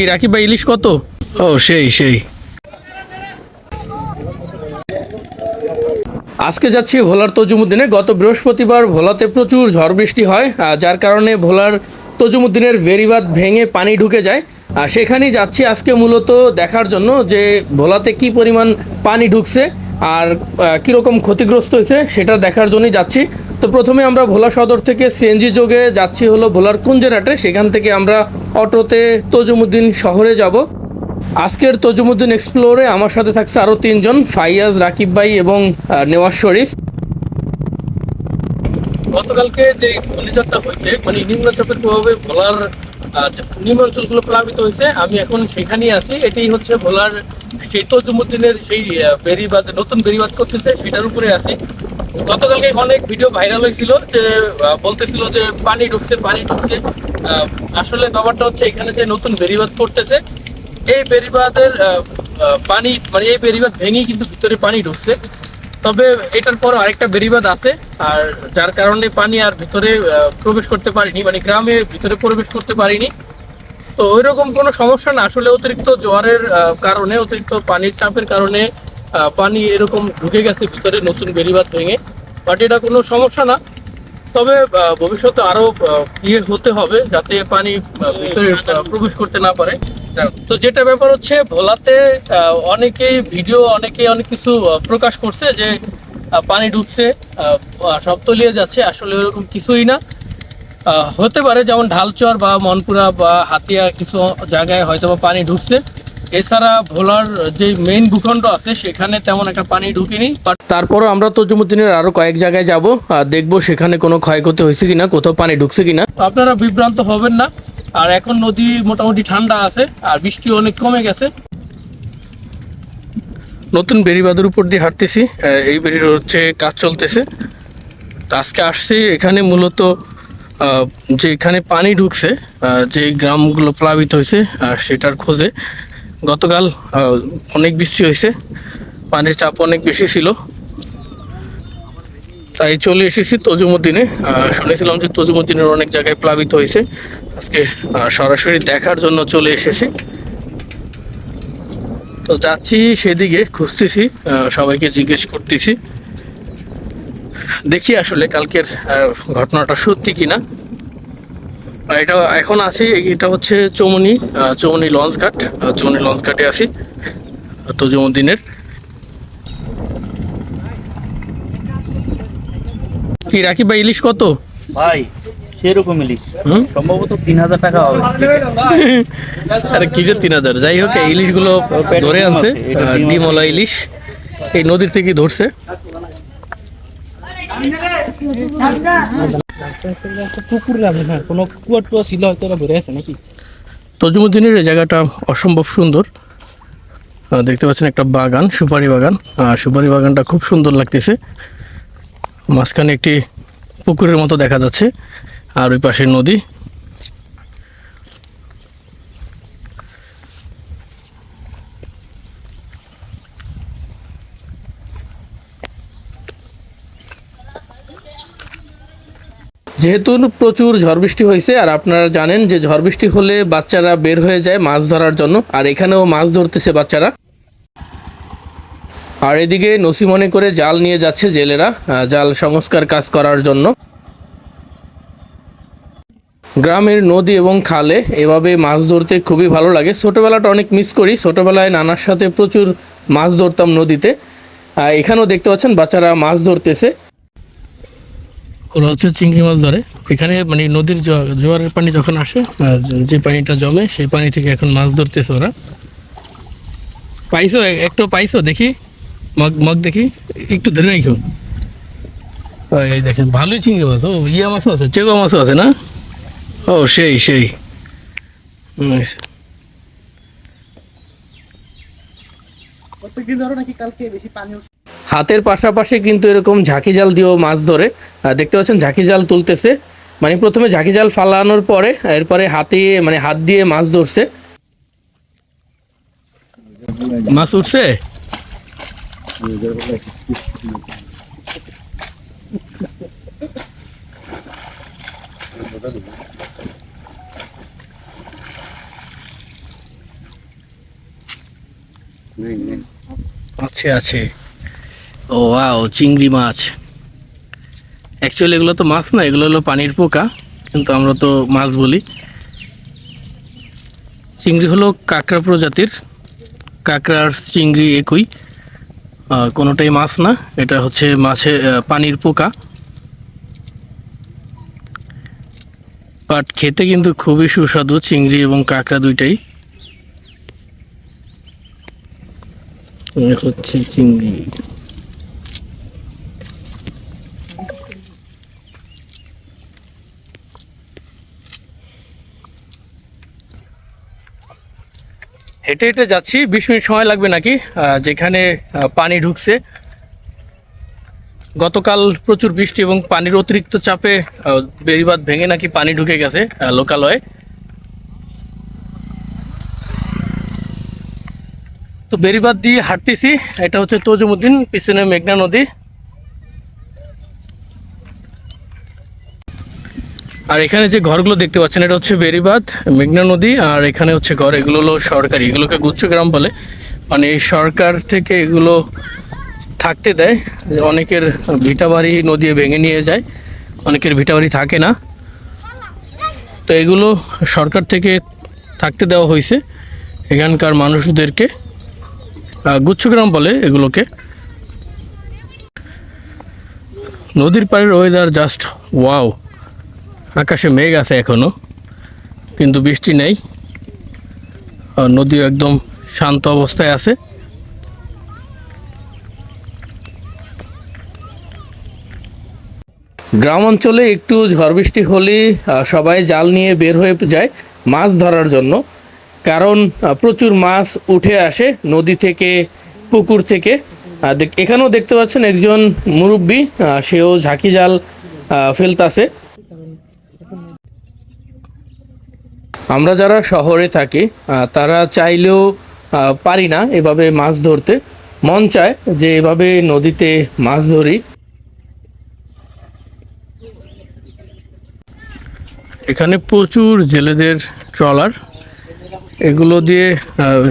কি রাখি বা ইলিশ কত? ও, সেই সেই। আজকে যাচ্ছি ভোলার তজুমুদ্দিনে। গত বৃহস্পতিবার ভোলাতে প্রচুর ঝড় বৃষ্টি হয় যার কারণে ভোলার তজুমুদ্দিনের বেরিবাদ ভেঙে পানি ঢুকে যায়। আর সেখানেই যাচ্ছি আজকে মূলত দেখার জন্য যে ভোলাতে কি পরিমাণ পানি ঢুকছে আর কীরকম ক্ষতিগ্রস্ত হয়েছে সেটা দেখার জন্যই যাচ্ছি। তো প্রথমে আমরা ভোলা সদর থেকে সিএনজি যোগে যাচ্ছি হলো ভোলার কুঞ্জেরহাটে সেখান থেকে আমরা অটোতে তজুমুদ্দিন শহরে যাব। আজকের তজুমুদ্দিন এক্সপ্লোরে আমার সাথে থাকছে আরও তিনজন, ফাইয়াজ, রাকিব ভাই এবং নেওয়াজ শরীফ। গতকালকে যে ঘূর্ণিঝড়টা হয়েছে মানে নিম্নচাপের প্রভাবে ভোলার নিম্ন অঞ্চলগুলো প্লাবিত হয়েছে, আমি এখন সেখানেই আছি। এটাই হচ্ছে ভোলার সেই তজুমুদ্দিনের সেই বেরিবাদ, নতুন বেরিবাদ করতেছে, সেটার উপরে আছি। গতকালকে অনেক ভিডিও ভাইরাল হয়েছিল যে বলতেছিল যে পানি ঢুকছে পানি ঢুকছে। আসলে ব্যাপারটা হচ্ছে এখানে যে নতুন বেরিবাদ করতেছে, এই বেরিবাদের পানি মানে এই বেরিবাদ ভেঙেই কিন্তু ভিতরে পানি ঢুকছে। তবে এটার পর আরেকটা বেরিবাদ আছে, আর যার কারণে পানি আর ভিতরে প্রবেশ করতে পারিনি মানে গ্রামে ভিতরে প্রবেশ করতে পারিনি। তো ওইরকম কোনো সমস্যা না। আসলে অতিরিক্ত জোয়ারের কারণে অতিরিক্ত পানির চাপের কারণে পানি এরকম ঢুকে গেছে ভিতরে নতুন বেরিবাদ ভেঙে। বাট এটা কোনো সমস্যা না। তবে ভবিষ্যতে আরও আহ, ইয়ে হতে হবে যাতে পানি ভিতরে প্রবেশ করতে না পারে। তো যেটা ব্যাপার হচ্ছে ভোলাতে অনেকেই ভিডিও অনেকেই অনেক কিছু প্রকাশ করছে যে পানি ঢুকছে সব তলিয়ে যাচ্ছে। আসলে ওরকম কিছুই না। হতে পারে যেমন ঢালচর বা মনপুরা বা হাতিয়া কিছু জায়গায় হয়তো বা পানি ঢুকছে। এছাড়া ভোলার যে মেইন ভূখণ্ড আছে সেখানে তেমন একটা পানি ঢুকেনি তারপরও আমরা তজুমুদ্দিনের আরও কয়েক জায়গায় যাব আর দেখব সেখানে কোনো ক্ষয়ক্ষতি হয়েছে কিনা কোথাও পানি ঢুকছে কিনা। আপনারা বিভ্রান্ত হবেন না। আর এখন নদী মোটামুটি ঠান্ডা আছে আর বৃষ্টি অনেক কমে গেছে। নতুন বেরিবাদের উপর দিয়ে হাঁটতেছি এই বেরির হচ্ছে কাজ চলতেছে। আজকে আসছি এখানে মূলত আহ, যে এখানে পানি ঢুকছে যে গ্রামগুলো প্লাবিত হয়েছে আর সেটার খোঁজে গতকাল অনেক বৃষ্টি হয়েছে পানির চাপ অনেক বেশি ছিল। তাই চলে এসেছি তজুমুদ্দিনে। শুনেছিলাম যে তজুমুদ্দিনের অনেক জায়গায় প্লাবিত হয়েছে। আজকে সরাসরি দেখার জন্য চলে এসেছি। তো যাচ্ছি সেদিকে খুঁজতেছি সবাইকে জিজ্ঞেস করতেছি। দেখি আসলে কালকের ঘটনাটা সত্যি কিনা। আর এটা এখন আছি এটা হচ্ছে চৌমনি চৌমনি লঞ্চ ঘাট চৌমনি লঞ্চ ঘাটে আছি তজুমুদ্দিনের কি রাখি ভাই ইলিশ কত? ভাই সেরকম ইলিশ। হুম? সম্ভবত তিন হাজার টাকা হবে। আরে কি যে তিন হাজার। যাই হোক ইলিশগুলো ধরে আনছে ডিমওয়ালা ইলিশ। এই নদীর থেকে ধরছে। লাগে না কোনো কুয়া টুয়া ছিল হয়তো ওরা ভরে আছে নাকি তজুমুদ্দিনের এই জায়গাটা অসম্ভব সুন্দর। দেখতে পাচ্ছেন একটা বাগান, সুপারি বাগান। আর সুপারি বাগানটা খুব সুন্দর লাগতেছে। মাঝখানে একটি পুকুরের মতো দেখা যাচ্ছে। আর ওই পাশে নদী। যেহেতু প্রচুর ঝড় বৃষ্টি হয়েছে, আর আপনারা জানেন যে ঝড় বৃষ্টি হলে বাচ্চারা বের হয়ে যায় মাছ ধরার জন্য, আর এখানেও মাছ ধরতেছে বাচ্চারা। আর এদিকে নসি মনে করে জাল নিয়ে যাচ্ছে জেলেরা জাল সংস্কার কাজ করার জন্য। গ্রামের নদী এবং খালে এভাবে মাছ ধরতে খুবই ভালো লাগে। ছোটোবেলাটা অনেক মিস করি। ছোটোবেলায় নানার সাথে প্রচুর মাছ ধরতাম নদীতে। এখানেও দেখতে পাচ্ছেন বাচ্চারা মাছ ধরতেছে। ওরা হচ্ছে চিংড়ি মাছ ধরে। এখানে মানে নদীর জোয়ারের পানি যখন আসে যে পানিটা জমে, সেই পানি থেকে এখন মাছ ধরতেছে ওরা। পাইছো? একটু পাইছো? দেখি। মগ মগ দেখি। একটু ধরে রাখো। এই দেখেন, ভালোই চিংড়ি মাছ। ও, ইয়া মাছও আছে, চেগো মাছও আছে না? ও, সেই সেই. হাতের পাশাপাশি কিন্তু এরকম ঝাঁকি জাল দিয়েও মাছ ধরে। দেখতে পাচ্ছেন ঝাঁকি জাল তুলতেছে। মানে প্রথমে ঝাঁকি জাল ফালানোর পরে এরপরে হাতে মানে হাত দিয়ে মাছ ধরছে। মাছ উঠছে? আছে আছে। ও ওয়াও চিংড়ি মাছ। অ্যাকচুয়ালি এগুলো তো মাছ না, এগুলো হলো পানির পোকা, কিন্তু আমরা তো মাছ বলি। চিংড়ি হলো কাঁকড়া প্রজাতির কাঁকড়া আর চিংড়ি একই। কোনোটাই মাছ না, এটা হচ্ছে মাছে পানির পোকা। বাট খেতে কিন্তু খুবই সুস্বাদু চিংড়ি এবং কাঁকড়া দুইটাই। হচ্ছে চিংড়ি। হেঁটে হেঁটে যাচ্ছি বিশ মিনিট সময় লাগবে নাকি? যেখানে পানি ঢুকছে। গতকাল প্রচুর বৃষ্টি এবং পানির অতিরিক্ত চাপে আহ, বেড়িবাঁধ ভেঙে নাকি পানি ঢুকে গেছে লোকালয়ে। তো বেড়িবাঁধ দিয়ে হাঁটতেছি এটা হচ্ছে তজুমুদ্দিন পিছনে মেঘনা নদী। আর এখানে যে ঘরগুলো দেখতে পাচ্ছেন, এটা হচ্ছে বেড়িবাঁধ, মেঘনা নদী, আর এখানে হচ্ছে ঘর, এগুলো হলো সরকারি, এগুলোকে গুচ্ছগ্রাম বলে। মানে সরকার থেকে এগুলো থাকতে দেয়, অনেকের ভিটাবাড়ি নদী ভেঙে নিয়ে যায়, অনেকের ভিটাবাড়ি থাকে না। তো এগুলো সরকার থেকে থাকতে দেওয়া হয়েছে, এখানকার মানুষদেরকে গুচ্ছগ্রাম বলে এগুলোকে। নদীর পাড়ের ওয়েদার জাস্ট ওয়াও আকাশে মেঘ আছে এখনও, কিন্তু বৃষ্টি নেই। নদীও একদম শান্ত অবস্থায় আছে। গ্রাম অঞ্চলে একটু ঝড় বৃষ্টি হলে সবাই জাল নিয়ে বের হয়ে যায় মাছ ধরার জন্য। কারণ প্রচুর মাছ উঠে আসে নদী থেকে, পুকুর থেকে। এখানেও দেখতে পাচ্ছেন একজন মুরব্বী সেও ঝাঁকি জাল ফেলতাছে। আমরা যারা শহরে থাকি তারা চাইলেও পারি না এভাবে মাছ ধরতে। মন চায় যে এভাবে নদীতে মাছ ধরি। এখানে প্রচুর জেলেদের ট্রলার। এগুলো দিয়ে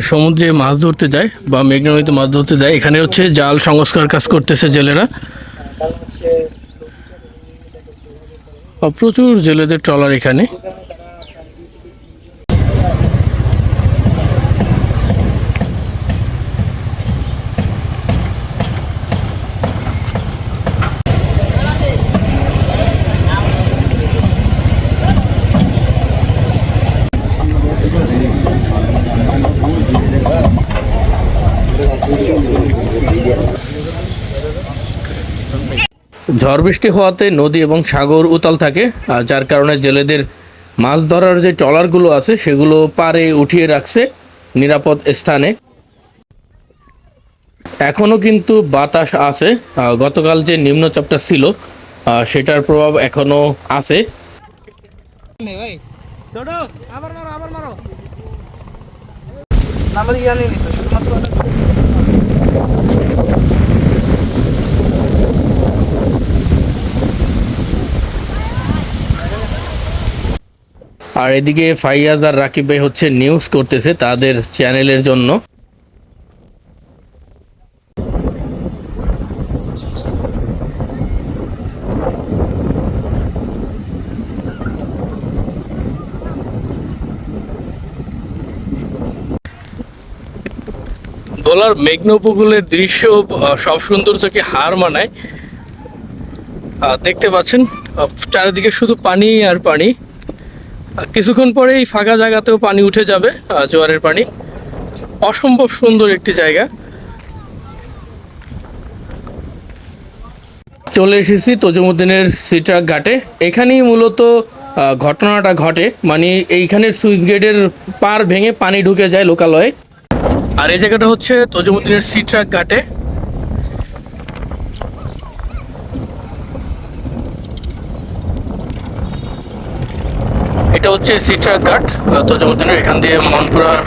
সমুদ্রে মাছ ধরতে যায় বা মেঘনা নদীতে মাছ ধরতে যায়। এখানে হচ্ছে জাল সংস্কার কাজ করতেছে জেলেরা। প্রচুর জেলেদের ট্রলার এখানে। ঝড় বৃষ্টি হওয়াতে নদী এবং সাগর উতাল থাকে যার কারণে জেলেদের মাছ ধরার যে ট্রলারগুলো আছে সেগুলো পারে উঠিয়ে রাখছে নিরাপদ স্থানে। এখনও কিন্তু বাতাস আছে গতকাল যে নিম্নচাপটা ছিল সেটার প্রভাব এখনও আছে। নে আবার মারো আবার মারো নাম্বার ইয়া নেই তো শুধুমাত্র আর এদিকে ফাইয়াজ আর রাকিব ভাই হচ্ছে নিউজ করতেছে তাদের চ্যানেলের জন্য। ভোলার মেঘনা উপকূলের দৃশ্য সব সৌন্দর্যকে হার মানায়। দেখতে পাচ্ছেন চারিদিকে শুধু পানি আর পানি। কিছুক্ষণ পরে এই ফাঁকা জায়গাতেও পানি উঠে যাবে জোয়ারের পানি। অসম্ভব সুন্দর একটি জায়গা। চলে এসেছি তজুমুদ্দিনের সিট্রাক ঘাটে। এখানেই মূলত ঘটনাটা ঘটে। মানে এইখানের সুইচ গেটের পার ভেঙে পানি ঢুকে যায় লোকালয়ে। আর এই জায়গাটা হচ্ছে তজুমুদ্দিনের সিট্রাক ঘাটে। এটা হচ্ছে সিট্রাক ঘাট আহ, তজুমুদ্দিনের এখান দিয়ে মনপুরার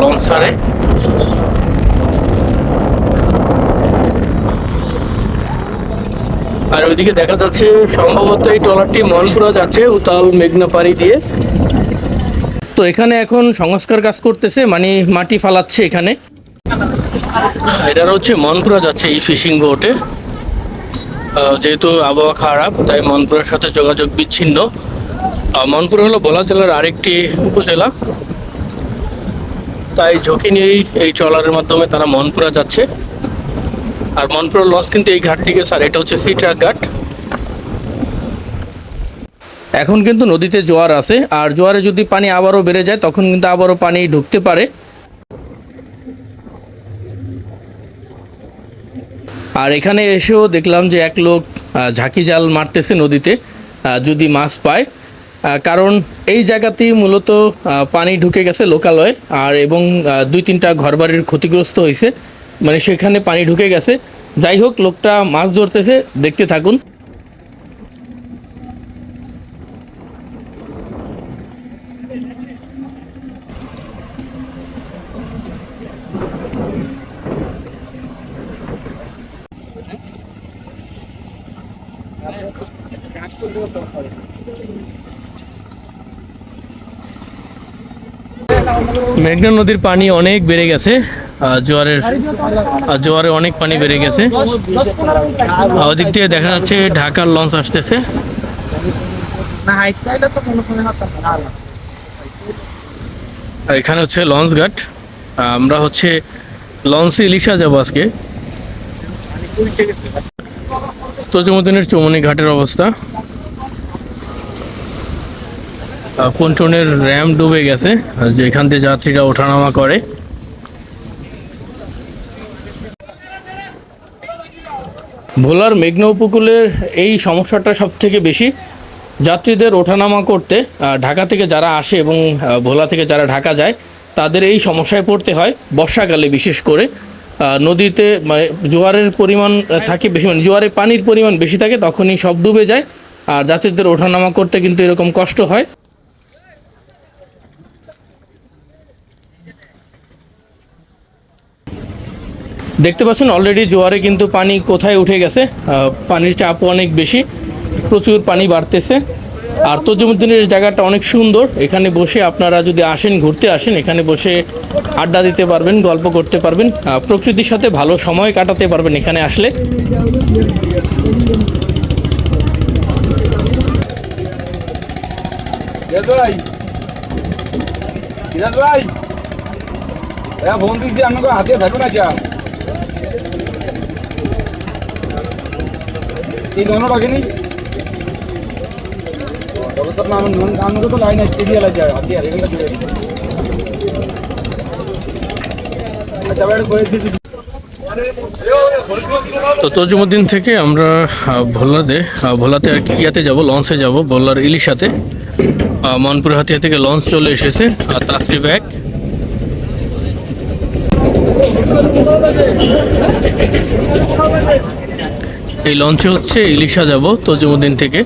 লঞ্চ ছাড়ে আর ওইদিকে দেখা যাচ্ছে সম্ভবত এই ট্রলারটি মনপুরা যাচ্ছে উতাল মেঘনা পাড়ি দিয়ে। তো এখানে এখন সংস্কার কাজ করতেছে মানে মাটি ফালাচ্ছে এখানে। এটার হচ্ছে মনপুরা যাচ্ছে এই ফিশিং বোটে। যেহেতু আবহাওয়া খারাপ তাই মনপুরের সাথে যোগাযোগ বিচ্ছিন্ন। মনপুর হলো ভোলা জেলার আরেকটি উপজেলা। তাই ঝুঁকি নিয়েই এই ট্রলারের মাধ্যমে তারা মনপুরা যাচ্ছে। আর মনপুরা লঞ্চ কিন্তু এই ঘাট থেকে স্যার এটা হচ্ছে সি ট্রাক ঘাট। এখন কিন্তু নদীতে জোয়ার আছে, আর জোয়ারে যদি পানি আবারও বেড়ে যায়, তখন কিন্তু আবারও পানি ঢুকতে পারে। আর এখানে এসেও দেখলাম যে এক লোক ঝাঁকি জাল মারতেছে নদীতে যদি মাছ পায়। কারণ এই জায়গাতেই মূলত পানি ঢুকে গেছে লোকালয়ে আর এবং দুই তিনটা ঘরবাড়ির ক্ষতিগ্রস্ত হয়েছে মানে সেখানে পানি ঢুকে গেছে। যাই হোক, লোকটা মাছ ধরতেছে, দেখতে থাকুন। মেঘনা নদীর পানি অনেক বেড়ে গেছে জোয়ারের জোয়ারে অনেক পানি বেড়ে গেছে। ওদিক থেকে দেখা যাচ্ছে ঢাকার লঞ্চ আসতেছে। এখানে হচ্ছে লঞ্চ ঘাট। আমরা হচ্ছে লঞ্চে ইলিশা যাব আজকে। তজুমুদ্দিনের চৌমনি ঘাটের অবস্থা। পন্টনের র্যাম ডুবে গেছে যেখান দিয়ে যাত্রীরা ওঠানামা করে। ভোলার মেঘনা উপকূলের এই সমস্যাটা সব থেকে বেশি। যাত্রীদের ওঠানামা করতে ঢাকা থেকে যারা আসে এবং ভোলা থেকে যারা ঢাকা যায়, তাদের এই সমস্যায় পড়তে হয় বর্ষাকালে বিশেষ করে। নদীতে মানে জোয়ারের পরিমাণ থাকে বেশি মানে জোয়ারে পানির পরিমাণ বেশি থাকে, তখনই সব ডুবে যায়। আর যাত্রীদের ওঠানামা করতে কিন্তু এরকম কষ্ট হয়। দেখতে পাচ্ছেন অলরেডি জোয়ারে কিন্তু পানি কোথায় উঠে গেছে। পানির চাপ অনেক বেশি, প্রচুর পানি বাড়তেছে। আর তজুমুদ্দিনের জায়গাটা অনেক সুন্দর। এখানে বসে আপনারা যদি আসেন, ঘুরতে আসেন, এখানে বসে আড্ডা দিতে পারবেন, গল্প করতে পারবেন। প্রকৃতির সাথে ভালো সময় কাটাতে পারবেন এখানে আসলে। ভাই ভাই আপনাকে হাতে থাকো না তো আচ্ছা তজুমুদ্দিন থেকে আমরা ভোলাতে ভোলাতে আর কি ইয়াতে যাব লঞ্চে যাব, ভোলার ইলিশাতে। মনপুর হাতিয়া থেকে লঞ্চ চলে এসেছে, আর তাসরি ব্যাগ এই লঞ্চে হচ্ছে ইলিশা যাব তজুমুদ্দিন থেকে।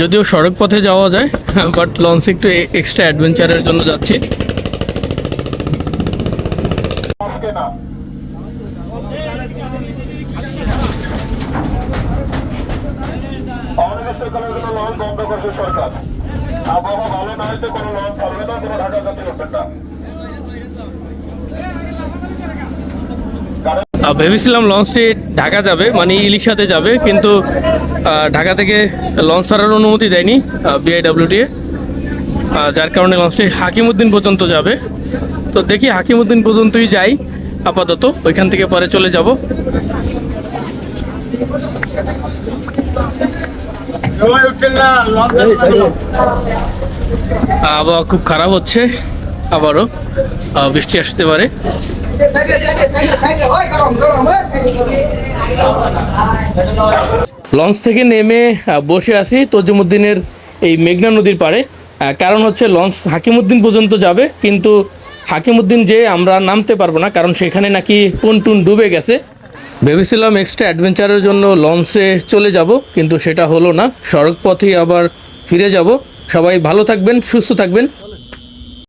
যদিও সড়ক পথে যাওয়া যায় বাট লঞ্চে একটু এক্সট্রা অ্যাডভেঞ্চারের জন্য যাচ্ছি। সরকার। আবহাওয়া ভালো কোনো লঞ্চ না, কোনো ঢাকা না। ভেবেছিলাম লঞ্চটি ঢাকা যাবে মানে ইলিশাতে যাবে কিন্তু ঢাকা থেকে লঞ্চ ছাড়ার অনুমতি দেয়নি বিআইডব্লিউটিএ যার কারণে লঞ্চটি হাকিমুদ্দিন পর্যন্ত যাবে। তো দেখি হাকিমুদ্দিন পর্যন্তই যাই আপাতত ওইখান থেকে পরে চলে যাব। আবহাওয়া খুব খারাপ হচ্ছে আবারও বৃষ্টি আসতে পারে। লঞ্চ থেকে নেমে বসে আছি তজুমুদ্দিনের এই মেঘনা নদীর পাড়ে। কারণ হচ্ছে লঞ্চ হাকিমুদ্দিন পর্যন্ত যাবে, কিন্তু হাকিমুদ্দিন যে আমরা নামতে পারব না, কারণ সেখানে নাকি পন্টুন ডুবে গেছে। ভেবেছিলাম এক্সট্রা অ্যাডভেঞ্চারের জন্য লঞ্চে চলে যাব, কিন্তু সেটা হলো না। সড়ক পথেই আবার ফিরে যাব। সবাই ভালো থাকবেন, সুস্থ থাকবেন।